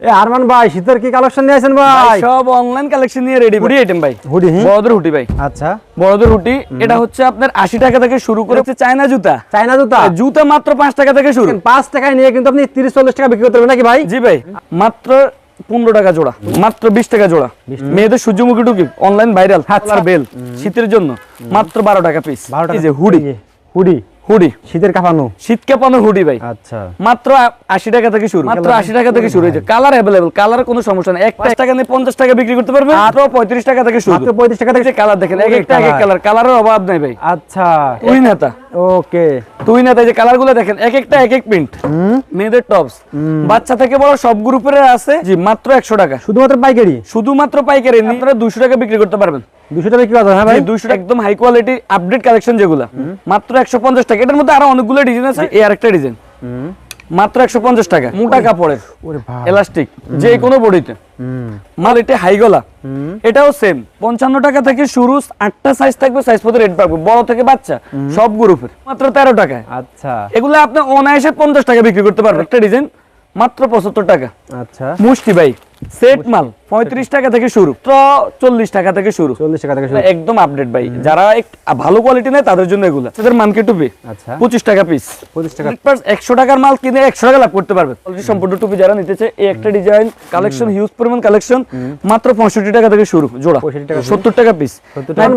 এ আরমান ভাই শীতের কি কালেকশন নিয়ে আসেন ভাই? সব অনলাইন কালেকশন নিয়ে রেডি হুডি আইটেম ভাই। হুডি বড়দের হুডি ভাই। আচ্ছা। বড়দের হুডি এটা হচ্ছে আপনার আশি টাকা থেকে শুরু করে হচ্ছে চায়না জুতা। চাইনা জুতা। জুতা মাত্র পাঁচ টাকা থেকে শুরু। পাঁচ টাকায় নিয়ে কিন্তু আপনি তিরিশ চল্লিশ টাকা বিক্রি করতে পারবেন নাকি ভাই? জি ভাই। মাত্র পনেরো টাকা জোড়া। মাত্র বিশ টাকা জোড়া। মেয়েদের সূর্যমুখী টুকি অনলাইন ভাইরাল হাতলার বেল শীতের জন্য। মাত্র বারো টাকা পিস এই যে হুডি। হুডি। হুডি। শীতের কাঁপানো। শীত কাঁপানোর হুডি ভাই। আচ্ছা। মাত্র আশি টাকা থেকে শুরু। মাত্র আশি টাকা থেকে শুরু হয়েছে। কালার অ্যাভেলেবল কালার কোনো সমস্যা নেই। একটা টাকা নিয়ে পঞ্চাশ টাকা বিক্রি করতে পারবে মাত্র পঁয়ত্রিশ টাকা থেকে শুরু। মাত্র পঁয়ত্রিশ টাকা থেকে কালার দেখেন এক একটা এক কালার। কালারের অভাব নাই ভাই। আচ্ছা। তুই নেতা। ওকে তুই না তাই যে কালারগুলো দেখেন এক একটা এক এক প্রিন্ট মেয়েদের টপস বাচ্চা থেকে বড় সব গ্রুপের আছে জি মাত্র একশো টাকা। শুধুমাত্র পাইকারি? শুধুমাত্র পাইকারি আপনারা দুশো টাকা বিক্রি করতে পারবেন। দুশো টাকা কি করতে হ্যাঁ ভাই? দুশো একদম হাই কোয়ালিটি আপডেট কালেকশন যেগুলো। মাত্র একশো পঞ্চাশ টাকা। এটার মধ্যে আরও অনেকগুলো ডিজাইন আছে। এই আরেকটা ডিজাইন। মাত্র একশো পঞ্চাশ টাকা মোটা। কাপড়ের এলাস্টিক যে কোনো বডিতে। মাল এটা হাইগলা। এটাও সেম পঞ্চান্ন টাকা থেকে শুরু আটটা সাইজ থাকবে সাইজ পথে রেট পাবে বড় থেকে বাচ্চা সব গ্রুপের মাত্র তেরো টাকায়। আচ্ছা। এগুলো আপনি অনায়াসে পঞ্চাশ টাকা বিক্রি করতে পারবেন। একটা ডিজাইন মাত্র পঁচাত্তর টাকা। আচ্ছা। মুষ্টি ভাই সেট মাল। পঁয়ত্রিশ টাকা থেকে শুরু। তো চল্লিশ টাকা থেকে শুরু। চল্লিশ টাকা থেকে শুরু। একদম আপডেট ভাই। যারা ভালো কোয়ালিটি নেয় তাদের জন্য এগুলো। তাদের মানকে টুপি? আচ্ছা। পঁচিশ টাকা পিস পঁচিশ টাকা একশো টাকার মাল কিনে একশো টাকা লাভ করতে পারবে। অলরেডি সম্পূর্ণ টুপি যারা নিতেছে এই একটা ডিজাইন কালেকশন হিউজ পরিমাণ কালেকশন মাত্র পঁয়ষট্টি টাকা থেকে শুরু জোড়া। 65 টাকা সত্তর টাকা পিস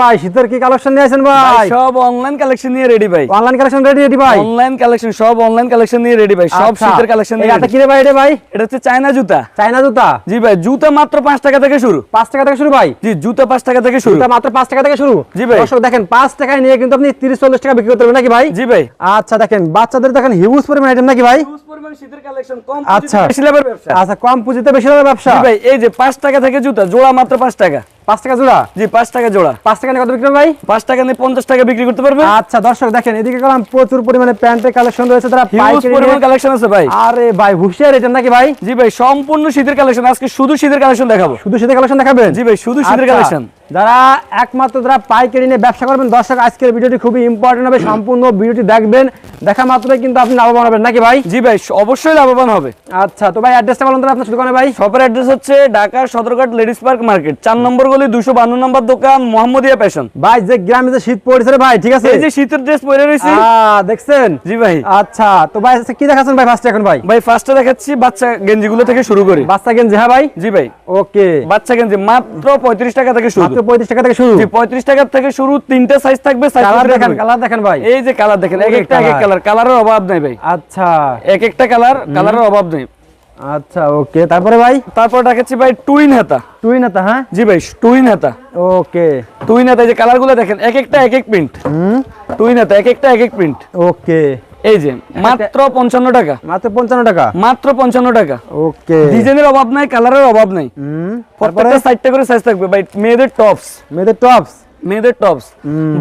ভাই শীতের কি কালেকশন নিয়ে আসেন ভাই? সব অনলাইন কালেকশন নিয়ে রেডি ভাই। অনলাইন কালেকশন রেডি রেডি ভাই? অনলাইন কালেকশন সব অনলাইন কালেকশন নিয়ে রেডি ভাই। সব আচ্ছা। শীতের কালেকশন নিয়ে ready। কি রে ভাই এটা ভাই? এটা হচ্ছে চায়না জুতা। চাইনা জুতা? জি ভাই জুতা মাত্র পাঁচ টাকা থেকে শুরু। পাঁচ টাকা থেকে শুরু ভাই? জি জুতা পাঁচ টাকা থেকে শুরু। মাত্র পাঁচ টাকা থেকে শুরু? জি ভাই। দর্শক দেখেন পাঁচ টাকায় নিয়ে কিন্তু আপনি তিরিশ চল্লিশ টাকা বিক্রি করতে পারবেন নাকি ভাই? জি ভাই। আচ্ছা দেখেন বাচ্চাদের দেখেন হিউজ পরিমাণ আইটেম নাকি ভাই? হিউজ পরিমাণ শীতের কালেকশন কম আচ্ছা। বেশি লাভের ব্যবসা। আচ্ছা কম পুঁজিতে বেশি লাভের ব্যবসা। ভাই এই যে পাঁচ টাকা থেকে জুতা জোড়া মাত্র পাঁচ টাকা। পাঁচ টাকা জোড়া? জি পাঁচ টাকা জোড়া। পাঁচ টাকা নিয়ে কত বিক্রি ভাই? পাঁচ টাকা নিয়ে পঞ্চাশ টাকা বিক্রি করতে পারবে আচ্ছা দর্শক দেখেন এদিকে গেলাম প্রচুর পরিমাণে প্যান্টের কালেকশন রয়েছে তারা পরিমাণ কালেকশন আছে ভাই। আরে ভাই হুশিয়ার এটা নাকি ভাই? জি ভাই সম্পূর্ণ শীতের কালেকশন আজকে শুধু শীতের কালেকশন দেখাবো। শুধু শীতের কালেকশন দেখাবেন? জি ভাই শুধু শীতের আচ্ছা, কালেকশন। যারা একমাত্র যারা পাইকারি নিয়ে ব্যবসা করবেন দর্শক আজকের ভিডিওটি খুবই ইম্পর্টেন্ট হবে সম্পূর্ণ ভিডিওটি দেখবেন। দেখা মাত্রই কিন্তু আপনি লাভবান হবেন নাকি ভাই? জি ভাই অবশ্যই লাভবান হবে। আচ্ছা তো ভাই অ্যাড্রেসটা বলুন তো আপনার দোকানে ভাই? শপের অ্যাড্রেস হচ্ছে Dhaka Sadarghat ladies park market চার নম্বর গলি দুশো বান্ন নম্বর দোকান মোহাম্মদিয়া ফ্যাশন ভাই যে গ্রামে যে শীত পড়েছে ভাই ঠিক আছে? এই যে শীতের ড্রেস পরে রয়েছি। দেখছেন? জি ভাই। আচ্ছা তো ভাই কি দেখাচ্ছেন ভাই ফার্স্ট এখন ভাই? ভাই ফার্স্টে দেখাচ্ছি বাচ্চা গেঞ্জিগুলো থেকে শুরু করি। বাচ্চা গেঞ্জি হ্যাঁ ভাই? জি ভাই। ওকে বাচ্চা গেঞ্জি মাত্র পঁয়ত্রিশ টাকা থেকে শুরু। মাত্র পঁয়ত্রিশ টাকা থেকে শুরু। জি পঁয়ত্রিশ টাকা থেকে শুরু তিনটা সাইজ থাকবে কালার দেখেন কালার দেখেন ভাই। এই যে কালার দেখেন এক একটা এক এক কালার কালারের অভাব নাই ভাই। আচ্ছা। এক একটা কালার কালারের অভাব নেই। আচ্ছা ওকে তারপরে ভাই? তারপর দেখাচ্ছি ভাই টুইন হাতা। তুই না হ্যাঁ? জি ভাই টুইন হাতা। ওকে টুইন হাতা যে কালারগুলো দেখেন এক একটা এক এক প্রিন্ট হুম। টুইন হাতা এক একটা এক এক প্রিন্ট ওকে এই যে মাত্র পঞ্চান্ন টাকা। মাত্র পঞ্চান্ন টাকা? মাত্র পঞ্চান্ন টাকা। ওকে। ডিজাইনের অভাব নাই কালারের অভাব নাই। প্রত্যেকটা সাইডটা করে সাইজ থাকবে ভাই মেয়েদের টপস মেয়েদের টপস মেয়েদের টপস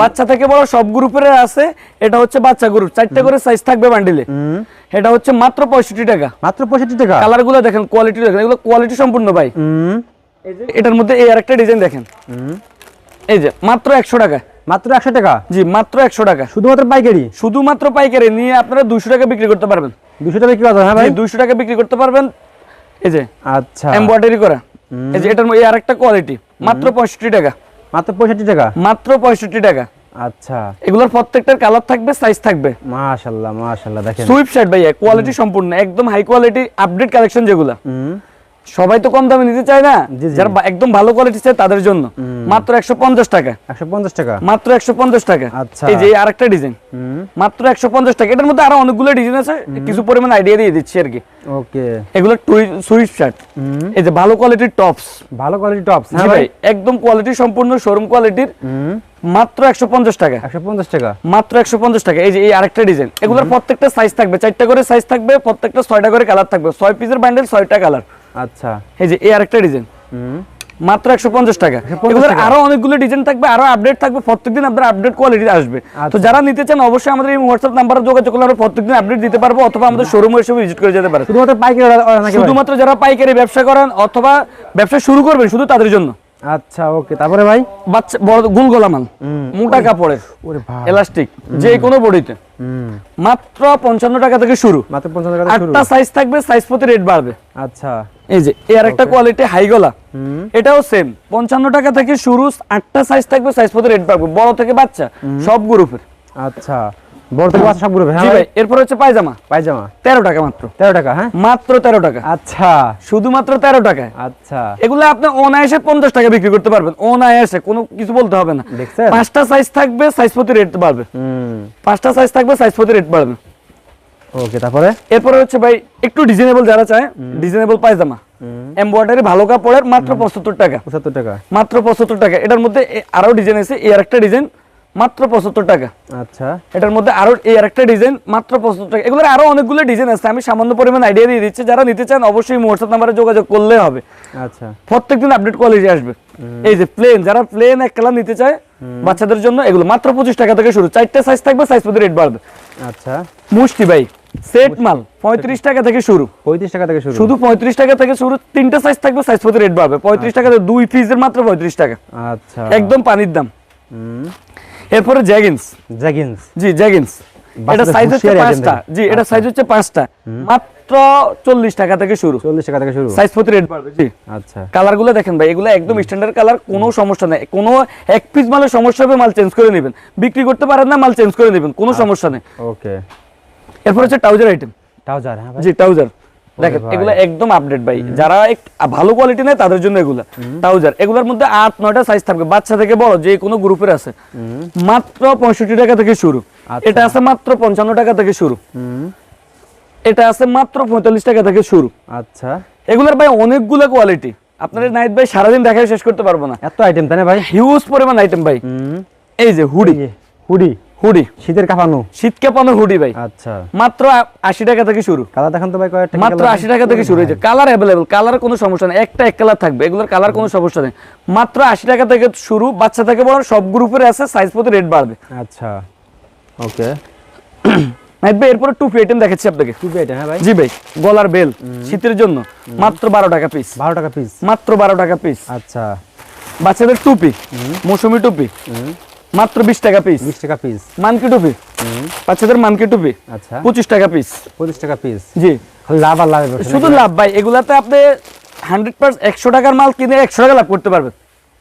বাচ্চা থেকে বড় সব গ্রুপের আছে এটা হচ্ছে বাচ্চা গ্রুপ চারটা করে সাইজ থাকবে বান্ডিলে এটা হচ্ছে মাত্র পঁয়ষট্টি টাকা। মাত্র পঁয়ষট্টি টাকা? কালারগুলো দেখেন কোয়ালিটি দেখেন এগুলো কোয়ালিটি সম্পূর্ণ ভাই। এটার মধ্যে এই আরেকটা ডিজাইন দেখেন। এই যে মাত্র একশো টাকা মাত্র একশো টাকা? জি মাত্র একশো টাকা। শুধুমাত্র পাইকারি? শুধুমাত্র পাইকারি নিয়ে আপনারা দুশো টাকা বিক্রি করতে পারবেন। দুশো টাকা কি কথা হ্যাঁ ভাই? দুশো টাকা বিক্রি করতে পারবেন। এই যে আচ্ছা। এমব্রয়ডারি করা। এই যে এটার এই আরেকটা কোয়ালিটি মাত্র পঁয়ষট্টি টাকা। মাত্র পঁয়ষট্টি টাকা? মাত্র পঁয়ষট্টি টাকা। আচ্ছা। এগুলোর প্রত্যেকটার কালার থাকবে সাইজ থাকবে। দেখেন। সুইপ শার্ট ভাইয়া কোয়ালিটি সম্পূর্ণ একদম হাই কোয়ালিটি আপডেট কালেকশন যেগুলো। সবাই তো কম দামে নিতে চায় না। যারা একদম ভালো কোয়ালিটি চায় তাদের জন্য। মাত্র একশো পঞ্চাশ টাকা। একশো পঞ্চাশ টাকা? মাত্র একশো পঞ্চাশ টাকা। আচ্ছা। এই যে আরেকটা ডিজাইন মাত্র একশো পঞ্চাশ টাকা। এটার মধ্যে আরও অনেকগুলো ডিজাইন আছে। কিছু পরিমাণ আইডিয়া দিয়ে দিচ্ছি আর কি। ওকে। এগুলো শার্ট এই যে ভালো কোয়ালিটির টপস ভালো কোয়ালিটি টপস হ্যাঁ ভাই একদম কোয়ালিটি সম্পূর্ণ শোরুম কোয়ালিটির মাত্র একশো পঞ্চাশ টাকা। একশো পঞ্চাশ টাকা? মাত্র একশো পঞ্চাশ টাকা। এই যে এই আরেকটা ডিজাইন এগুলোর প্রত্যেকটা সাইজ থাকবে। চারটা করে সাইজ থাকবে প্রত্যেকটা ছয়টা করে কালার থাকবে। ছয় পিসের বান্ডেল ছয়টা কালার আচ্ছা। এই যে এই আরেকটা ডিজাইন। মাত্র একশো পঞ্চাশ টাকা। 150 এগুলোর আরও অনেকগুলো ডিজাইন থাকবে আরও আপডেট থাকবে প্রত্যেকদিন আপনার আপডেট কোয়ালিটি আসবে। তো আচ্ছা। যারা নিতে চান অবশ্যই আমাদের এই হোয়াটসঅ্যাপ নাম্বারে যোগাযোগ করলে আমরা প্রত্যেকদিন আপডেট দিতে পারব অথবা আমাদের শোরুমে এসে ভিজিট করে যেতে পারে শুধুমাত্র পাইকারি? শুধুমাত্র যারা পাইকারি ব্যবসা করেন অথবা ব্যবসা শুরু করবেন শুধু তাদের জন্য। আচ্ছা ওকে তারপরে ভাই? বাচ্চা বড় গুল গোলা মাল মোটা কাপড়ের ওরে ভাই এলাস্টিক যে কোনো বডিতে। মাত্র পঞ্চান্ন টাকা থেকে শুরু। মাত্র পঞ্চান্ন টাকা শুরু আটটা সাইজ থাকবে সাইজ প্রতি রেট বাড়বে। আচ্ছা। এই যে এর একটা কোয়ালিটি হাই গলা। এটাও সেম পঞ্চান্ন টাকা থেকে শুরু আটটা সাইজ থাকবে সাইজ প্রতি রেট বাড়বে। বড় থেকে বাচ্চা সব গ্রুপের আচ্ছা। বড় থেকে বাচ্চা সব হ্যাঁ ভাই। ভাই এরপর হচ্ছে পায়জামা। পায়জামা। তেরো টাকা মাত্র। তেরো টাকা হ্যাঁ? মাত্র তেরো টাকা। আচ্ছা। শুধুমাত্র আচ্ছা। এগুলো আপনি অনায়াসে পঞ্চাশ টাকা বিক্রি করতে পারবেন। অনায়াসে কোনো কিছু বলতে হবে না। দেখছেন? পাঁচটা সাইজ থাকবে সাইজ প্রতি রেট বাড়বে। হুম। পাঁচটা সাইজ থাকবে সাইজ প্রতি রেট বাড়বে। ওকে তারপরে? এরপরে হচ্ছে ভাই একটু ডিজাইনেবল যারা চায় ডিজাইনেবল পায়জামা। এমব্রয়ডারি ভালো কাপড়ের মাত্র পঁচাত্তর টাকা। পঁচাত্তর টাকা। মাত্র পঁচাত্তর টাকা। এটার মধ্যে আরও ডিজাইন আছে। এই আরেকটা ডিজাইন মাত্র পঁচাত্তর টাকা। আচ্ছা। এটার মধ্যে আরও এই আরেকটা ডিজাইন মাত্র পঁচাত্তর টাকা। এগুলোর আরও অনেকগুলো ডিজাইন আছে। আমি সামান্য পরিমাণ আইডিয়া দিয়ে দিচ্ছি। যারা নিতে চান অবশ্যই হোয়াটসঅ্যাপ নাম্বারে যোগাযোগ করলে হবে। আচ্ছা। প্রত্যেকদিন আপডেট কোয়ালিটি আসবে। এই যে প্লেন যারা প্লেন এক কালার নিতে চায় বাচ্চাদের জন্য এগুলো মাত্র পঁচিশ টাকা থেকে শুরু। চারটে সাইজ থাকবে সাইজ প্রতি রেট বাড়বে। আচ্ছা। মুষ্টি ভাই সেট মাল পঁয়ত্রিশ টাকা থেকে শুরু। পঁয়ত্রিশ টাকা থেকে শুরু। শুধু পঁয়ত্রিশ টাকা থেকে শুরু তিনটা সাইজ থাকবে সাইজ প্রতি রেট বাড়বে। পঁয়ত্রিশ টাকা থেকে দুই পিসের মাত্র পঁয়ত্রিশ টাকা। আচ্ছা। একদম পানির দাম। এরপরে জ্যাগিন্স জ্যাগিন্স জি জ্যাগিন্স এটা সাইজ হচ্ছে হুঁশিয়ারি item পাঁচটা। দেখেন। জি এটা সাইজ হচ্ছে পাঁচটা। মাত্র চল্লিশ টাকা থেকে শুরু। চল্লিশ টাকা থেকে শুরু। সাইজ প্রতি রেট বাড়বে জি। আচ্ছা। কালারগুলো দেখেন ভাই এগুলো একদম স্ট্যান্ডার্ড কালার কোনো সমস্যা নাই। কোনো এক পিস মালের সমস্যা হবে মাল চেঞ্জ করে নেবেন। বিক্রি করতে পারেন না মাল চেঞ্জ করে নেবেন কোনো সমস্যা নেই। ওকে এরপর হচ্ছে ট্রাউজার আইটেম ট্রাউজার হ্যাঁ ভাই। জি ট্রাউজার দেখেন। এগুলো একদম আপডেট ভাই। যারা ভালো কোয়ালিটি নেয় তাদের জন্য এগুলা। ট্রাউজার এগুলোর মধ্যে আট নয়টা সাইজ থাকবে। বাচ্চা থেকে বড় যে কোনো গ্রুপের আছে। মাত্র পঁয়ষট্টি টাকা থেকে শুরু। আচ্ছা। এটা আছে মাত্র পঞ্চান্ন টাকা থেকে শুরু। এটা আছে মাত্র পঁয়তাল্লিশ টাকা থেকে শুরু। আচ্ছা। এগুলোর ভাই অনেকগুলো কোয়ালিটি আপনার নাইট ভাই সারাদিন দেখায় শেষ করতে পারব না। এত আইটেম তাই না ভাই? হিউজ পরিমাণ আইটেম ভাই। এই যে হুডি হুডি হুডি। শীতের কাঁপানো। শীত কাঁপানো হুডি ভাই। আচ্ছা। মাত্র আশি টাকা থেকে শুরু। কালার দেখান তো ভাই কয়েকটা মাত্র আশি টাকা থেকে শুরু। হয়েছে কালার অ্যাভেলেবল কালার কোনো সমস্যা নেই। একটা এক কালার থাকবে এগুলোর কালার কোনো সমস্যা নেই। মাত্র আশি টাকা থেকে শুরু। বাচ্চা থেকে বড় সব গ্রুপের আছে সাইজ প্রতি রেট বাড়বে। আচ্ছা। ওকে। এরপরে টুপি আইটেম দেখাচ্ছি আপনাকে। হ্যাঁ ভাই। জি ভাই গলার বেল শীতের জন্য। মাত্র বারো টাকা পিস বারো টাকা পিস মাত্র বারো টাকা পিস আচ্ছা। বাচ্চাদের টুপি মৌসুমি টুপি। মাত্র বিশ টাকা পিস বিশ টাকা পিস মানকি টুপি। বাচ্চাদের মানকি টুপি। আচ্ছা। পঁচিশ টাকা পিস পঁচিশ টাকা পিস জি। লাভ আর লাভ শুধু লাভ ভাই এগুলাতে আপনি হান্ড্রেড পার্সেন্ট একশো টাকার মাল কিনে একশো টাকা লাভ করতে পারবেন।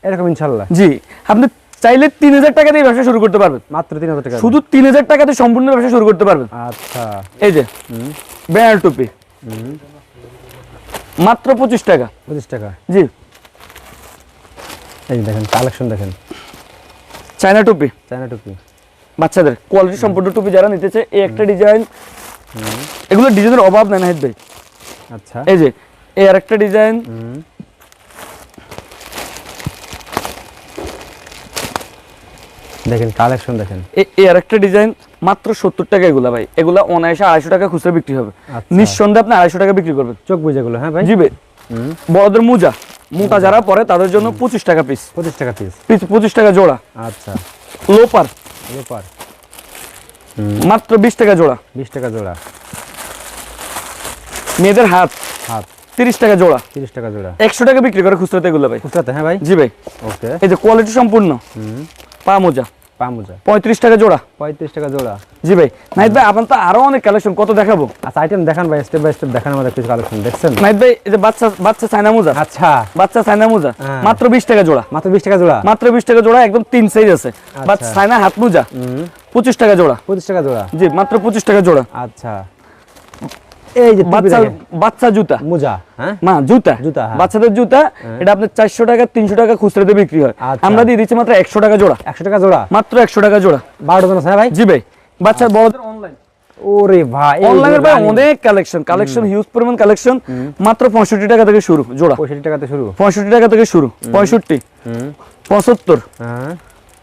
এরকম ইনশাল্লাহ জি। আপনি চাইলে তিন হাজার টাকা দিয়ে ব্যবসা শুরু করতে পারবেন। মাত্র তিন হাজার টাকা। শুধু তিন হাজার টাকা দিয়ে সম্পূর্ণ ব্যবসা শুরু করতে পারবেন। আচ্ছা। এই যে বেড়াল টুপি। মাত্র পঁচিশ টাকা। পঁচিশ টাকা। জি। এই দেখেন কালেকশন দেখেন। চায়না টুপি? চায়না টুপি। বাচ্চাদের কোয়ালিটি সম্পূর্ণ টুপি যারা নিতে চায় এই একটা ডিজাইন এগুলো ডিজাইনের অভাব নেই নাহিদ ভাই। আচ্ছা। এই যে এই আর একটা ডিজাইন দেখেন কালেকশন দেখেন। এই আর একটা ডিজাইন মাত্র সত্তর টাকা এগুলা ভাই। এগুলা অনায়াসে আড়াইশো টাকা খুচরা বিক্রি হবে। আচ্ছা। নিঃসন্দেহে আপনি আড়াইশো টাকা বিক্রি করবেন। চোখ বুঝে গুলো হ্যাঁ ভাই? জি ভাই। বড়দের মোজা। মোটা যারা পরে তাদের জন্য পঁচিশ টাকা পিস পঁচিশ টাকা পিস পিস পঁচিশ টাকা জোড়া। আচ্ছা। লোপার লোপার মাত্র বিশ টাকা জোড়া। বিশ টাকা জোড়া। মেয়েদের হাত। হাত। তিরিশ টাকা জোড়া। তিরিশ টাকা জোড়া। একশো টাকা বিক্রি করে খুচরাতে এগুলো ভাই। খুচরাতে হ্যাঁ ভাই? জি ভাই। ওকে। এই যে কোয়ালিটি সম্পূর্ণ। পা মোজা। পামুজা। পঁয়ত্রিশ টাকা জোড়া। পঁয়ত্রিশ টাকা জোড়া। জি ভাই। নাইট ভাই আপনার তো আরও অনেক কালেকশন কত দেখাবো? আচ্ছা আইটেম দেখান ভাই স্টেপ বাই স্টেপ দেখান আমাদের কিছু কালেকশন দেখছেন? নাইট ভাই এই যে বাচ্চা বাচ্চা চায়না মোজা আচ্ছা। বাচ্চা চায়না মোজা হ্যাঁ। মাত্র বিশ টাকা জোড়া। মাত্র বিশ টাকা জোড়া? মাত্র বিশ টাকা জোড়া একদম তিন সাইজ আছে। বাচ্চা চায়না হাত মোজা হুম। পঁচিশ টাকা জোড়া। পঁচিশ টাকা জোড়া। জি মাত্র পঁচিশ টাকা জোড়া। আচ্ছা। এই যে বাচ্চা বাচ্চা জুতা। মোজা। হ্যাঁ? মা জুতা। জুতা, হ্যাঁ। বাচ্চাদের জুতা এটা আপনার চারশো টাকা তিনশো টাকা খুচরাতে বিক্রি হয়। আচ্ছা। আমরা দিয়ে দিচ্ছি মাত্র একশো টাকা জোড়া। একশো টাকা জোড়া? মাত্র একশো টাকা জোড়া। বারো ডজন আছে হ্যাঁ ভাই? জি ভাই। বাচ্চার বড়দের অনলাইন ওরে ভাই অনলাইনের ভাই অনেক কালেকশন কালেকশন হিউজ পরিমাণ কালেকশন মাত্র পঁয়ষট্টি টাকা থেকে শুরু জোড়া। পঁয়ষট্টি টাকাতে শুরু? পঁয়ষট্টি টাকা থেকে শুরু পঁয়ষট্টি। হুম। পঁচাত্তর। হ্যাঁ।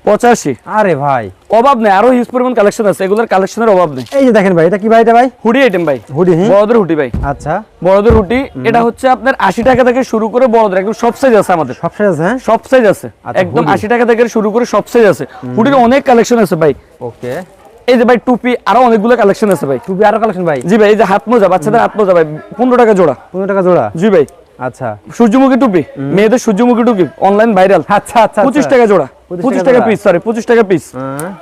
পঁচাশি। আরে ভাই। অভাব নেই আরও হিউজ পরিমাণ কালেকশন আছে এগুলোর কালেকশনের অভাব নেই। এই যে দেখেন ভাই এটা কি ভাই এটা ভাই? হুডি আইটেম ভাই হুডি বড়দের হুডি ভাই। আচ্ছা। বড়দের হুডি এটা হচ্ছে আপনার আশি টাকা থেকে শুরু করে বড়দের একদম সব সাইজ আছে আমাদের। সব সাইজ আছে হ্যাঁ? সব সাইজ আছে আচ্ছা, একদম। আশি টাকা থেকে শুরু করে সব সাইজ আছে। হুডির অনেক কালেকশন আছে ভাই। ওকে। এই যে ভাই টুপি আরও অনেকগুলো কালেকশন আছে ভাই। টুপি আরও কালেকশন ভাই? জি ভাই এই যে হাত মোজা বাচ্চাদের হাত মোজা ভাই পনেরো টাকা জোড়া। পনেরো টাকা জোড়া? জি ভাই। আচ্ছা। সূর্যমুখী টুপি মেয়েদের সূর্যমুখী টুপি অনলাইন ভাইরাল আচ্ছা আচ্ছা। পঁচিশ টাকা জোড়া। 25 টাকা পিস সরি পঁচিশ টাকা পিস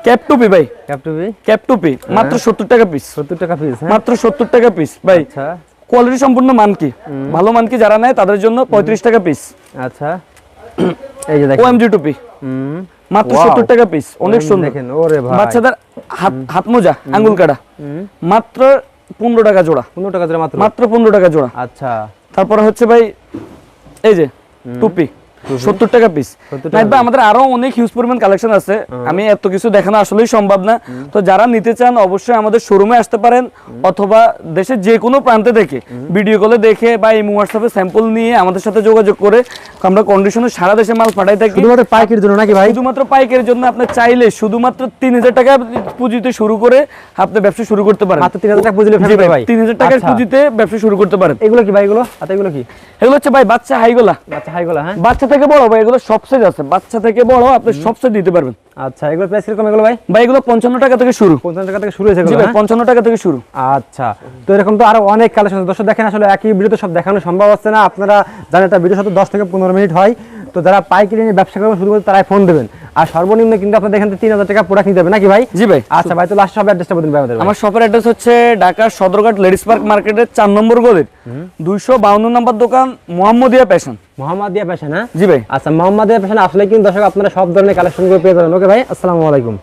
ক্যাপ টুপি ভাই। ক্যাপটুবি ক্যাপ টুপি মাত্র সত্তর টাকা পিস সত্তর টাকা পিস হ্যাঁ। মাত্র সত্তর টাকা পিস ভাই। আচ্ছা। কোয়ালিটি সম্পূর্ণ মান কি? ভালো মান কি যারা নেয় তাদের জন্য পঁয়ত্রিশ টাকা পিস আচ্ছা। এই যে দেখেন। ওএমজি টুপি। হুম। মাত্র Wow. সত্তর টাকা পিস অনেক সুন্দর। দেখেন ওরে ভাই। বাচ্চাদের হাত হাত মোজা আঙ্গুল কাটা। হুম। মাত্র পনেরো টাকা জোড়া। পনেরো টাকা জোড়া মাত্র? মাত্র পনেরো টাকা জোড়া। আচ্ছা। তারপরে হচ্ছে ভাই এই যে টুপি। সত্তর টাকা পিস 70 টাকা নাইট ভাই আমাদের আরও অনেক হিউজ পরিমাণ কালেকশন আছে। আমি এত কিছু দেখানো আসলেই সম্ভব না। তো যারা নিতে চান অবশ্যই আমাদের শোরুমে আসতে পারেন অথবা দেশের যে কোনো প্রান্তে দেখে ভিডিও কলে দেখে বা এই হোয়াটসঅ্যাপে স্যাম্পল নিয়ে আমাদের সাথে যোগাযোগ করে আমরা কন্ডিশনে সারা দেশে মাল পাঠাই থাকি। শুধুমাত্র পাইকারির জন্য নাকি ভাই? শুধুমাত্র পাইকারের জন্য আপনি চাইলে শুধুমাত্র তিন হাজার টাকা পুঁজিতে শুরু করে আপনি ব্যবসা শুরু করতে পারেন। মাত্র 3000 টাকা পুঁজি দিলে ফেলবে ভাই? তিন হাজার টাকার আচ্ছা। পুঁজিতে ব্যবসা শুরু করতে পারেন। এগুলো কি ভাই এগুলো? এগুলো কি? এগুলো হচ্ছে ভাই বাচ্চা হাইগুলা। আচ্ছা হাইগুলো হ্যাঁ? বাচ্চা থেকে বড় ভাই এগুলো সব সাইজ আছে। বাচ্চা থেকে বড় আপনি সব সাইজ দিতে পারবেন। আচ্ছা এগুলো প্রাইস কীরকম এগুলো ভাই? ভাই এগুলো পঞ্চান্ন টাকা থেকে শুরু। পঞ্চান্ন টাকা থেকে শুরু হয়েছে এগুলো ভাই হ্যাঁ? পঞ্চান্ন টাকা থেকে শুরু। আচ্ছা তো এরকম তো আরও অনেক কালেকশন দর্শক দেখেন আসলে একই ভিডিওতে সব দেখানো সম্ভব হচ্ছে না। আপনারা জানেন একটা ভিডিও সাথে দশ থেকে পনেরো মিনিট হয়। তো যারা পাইকারি নিয়ে ব্যবসা করবেন শুধু তারাই ফোন দেবেন। আর সর্বনিম্ন কিন্তু আপনাদের এখান থেকে তিন হাজার টাকা প্রোডাক্ট নিতে হবে। নাকি ভাই? জি ভাই। আচ্ছা ভাই তো লাস্ট সব অ্যাড্রেসটা বলুন ভাই আমাদের আমার শপের অ্যাড্রেস হচ্ছে ঢাকার সদরঘাট লেডিস পার্ক মার্কেটের চার নম্বর গলির। দুইশো বাউন্ন নম্বর দোকান মোহাম্মদিয়া প্যাশন মোহাম্মদিয়া প্যাশন হ্যাঁ? জি ভাই। আচ্ছা মোহাম্মদিয়া প্যাশন আসলে কিন্তু দর্শক আপনারা সব ধরনের কালেকশন করে পেয়ে যাবেন। ওকে ভাই আসসালামু আলাইকুম।